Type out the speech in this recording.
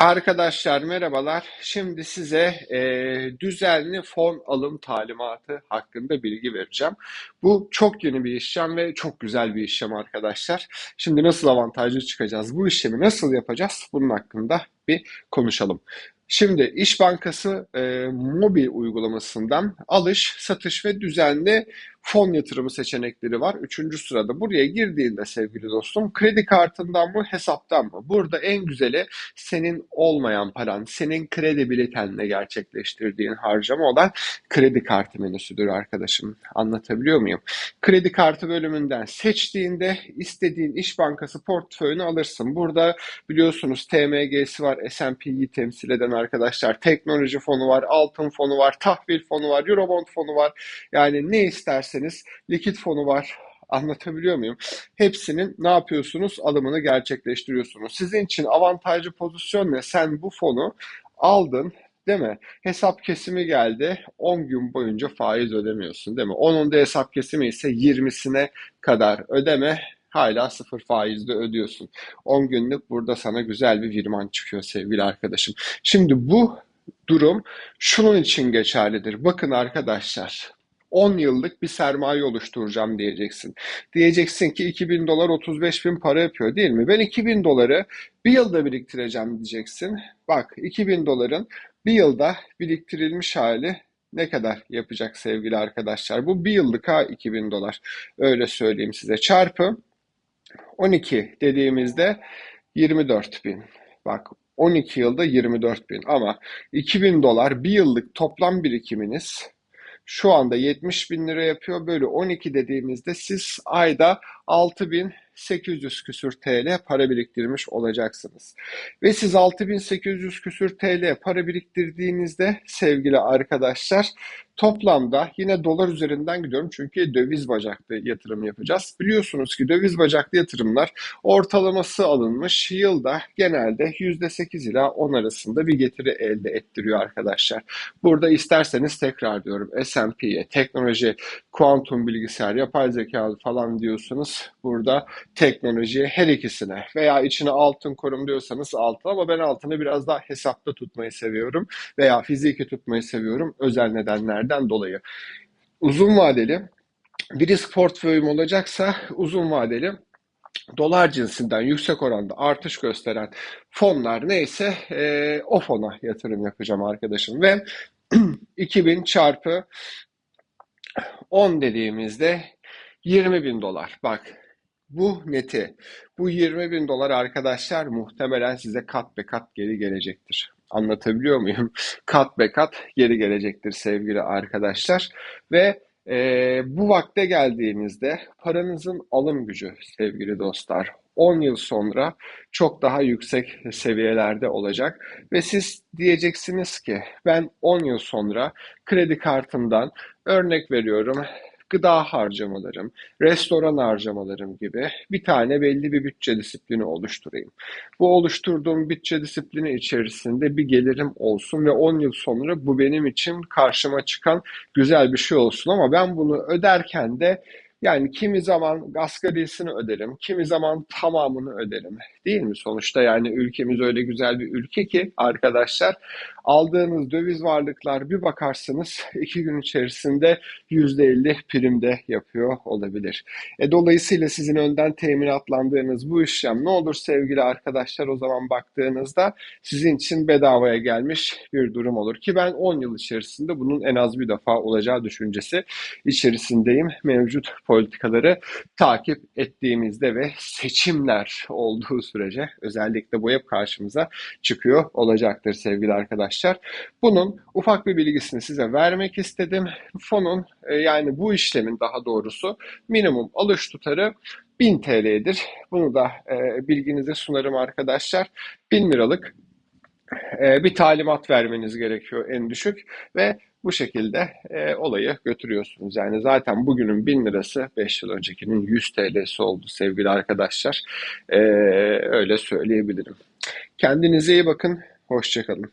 Arkadaşlar merhabalar. Şimdi size e, düzenli fon alım talimatı hakkında bilgi vereceğim. Bu çok yeni bir işlem ve çok güzel bir işlem arkadaşlar. Şimdi nasıl avantajlı çıkacağız? Bu işlemi nasıl yapacağız? Bunun hakkında bir konuşalım. Şimdi İş Bankası e, mobil uygulamasından alış, satış ve düzenli fon yatırımı seçenekleri var. Üçüncü sırada buraya girdiğinde sevgili dostum kredi kartından mı hesaptan mı? Burada en güzeli senin olmayan paran, senin kredi bilitenle gerçekleştirdiğin harcama olan kredi kartı menüsüdür arkadaşım. Anlatabiliyor muyum? Kredi kartı bölümünden seçtiğinde istediğin iş bankası portföyünü alırsın. Burada biliyorsunuz TMG'si var, S&P'yi temsil eden arkadaşlar. Teknoloji fonu var, altın fonu var, tahvil fonu var, Eurobond fonu var. Yani ne isterseniz likit fonu var. Anlatabiliyor muyum? Hepsinin ne yapıyorsunuz? Alımını gerçekleştiriyorsunuz. Sizin için avantajlı pozisyon ne? Sen bu fonu aldın, değil mi? Hesap kesimi geldi. 10 gün boyunca faiz ödemiyorsun, değil mi? Onun da hesap kesimi ise 20'sine kadar ödeme hala sıfır faizde ödüyorsun. 10 günlük burada sana güzel bir virman çıkıyor sevgili arkadaşım. Şimdi bu durum şunun için geçerlidir. Bakın arkadaşlar 10 yıllık bir sermaye oluşturacağım diyeceksin. Diyeceksin ki 2000 dolar 35 bin para yapıyor değil mi? Ben 2000 doları bir yılda biriktireceğim diyeceksin. Bak 2000 doların bir yılda biriktirilmiş hali ne kadar yapacak sevgili arkadaşlar? Bu bir yıllık ha 2000 dolar. Öyle söyleyeyim size. Çarpı 12 dediğimizde 24 bin. Bak 12 yılda 24 bin ama 2000 dolar bir yıllık toplam birikiminiz şu anda 70 bin lira yapıyor. Böyle 12 dediğimizde siz ayda 6 bin 800 küsür TL para biriktirmiş olacaksınız. Ve siz 6800 küsür TL para biriktirdiğinizde sevgili arkadaşlar toplamda yine dolar üzerinden gidiyorum çünkü döviz bacaklı yatırım yapacağız. Biliyorsunuz ki döviz bacaklı yatırımlar ortalaması alınmış yılda genelde %8 ila 10 arasında bir getiri elde ettiriyor arkadaşlar. Burada isterseniz tekrar diyorum S&P'ye, teknoloji, kuantum bilgisayar, yapay zeka falan diyorsunuz. Burada teknolojiye her ikisine veya içine altın korum diyorsanız altın ama ben altını biraz daha hesapta tutmayı seviyorum veya fiziki tutmayı seviyorum özel nedenlerden dolayı. Uzun vadeli bir risk portföyüm olacaksa uzun vadeli dolar cinsinden yüksek oranda artış gösteren fonlar neyse e, o fona yatırım yapacağım arkadaşım ve 2000 çarpı 10 dediğimizde 20 bin dolar. Bak bu neti, bu 20 bin dolar arkadaşlar muhtemelen size kat be kat geri gelecektir. Anlatabiliyor muyum? Kat be kat geri gelecektir sevgili arkadaşlar. Ve e, bu vakte geldiğimizde paranızın alım gücü sevgili dostlar 10 yıl sonra çok daha yüksek seviyelerde olacak ve siz diyeceksiniz ki ben 10 yıl sonra kredi kartımdan örnek veriyorum gıda harcamalarım, restoran harcamalarım gibi bir tane belli bir bütçe disiplini oluşturayım. Bu oluşturduğum bütçe disiplini içerisinde bir gelirim olsun ve 10 yıl sonra bu benim için karşıma çıkan güzel bir şey olsun ama ben bunu öderken de yani kimi zaman asgarisini öderim, kimi zaman tamamını öderim. Değil mi sonuçta yani ülkemiz öyle güzel bir ülke ki arkadaşlar aldığınız döviz varlıklar bir bakarsınız iki gün içerisinde yüzde elli primde yapıyor olabilir. E, dolayısıyla sizin önden teminatlandığınız bu işlem ne olur sevgili arkadaşlar o zaman baktığınızda sizin için bedavaya gelmiş bir durum olur ki ben 10 yıl içerisinde bunun en az bir defa olacağı düşüncesi içerisindeyim. Mevcut politikaları takip ettiğimizde ve seçimler olduğu sürece özellikle bu hep karşımıza çıkıyor olacaktır sevgili arkadaşlar. Bunun ufak bir bilgisini size vermek istedim. Fonun e, yani bu işlemin daha doğrusu minimum alış tutarı 1000 TL'dir. Bunu da e, bilginize sunarım arkadaşlar. 1000 liralık e, bir talimat vermeniz gerekiyor en düşük ve bu şekilde e, olayı götürüyorsunuz. Yani zaten bugünün 1000 lirası 5 yıl öncekinin 100 TL'si oldu sevgili arkadaşlar. E, öyle söyleyebilirim. Kendinize iyi bakın. Hoşçakalın.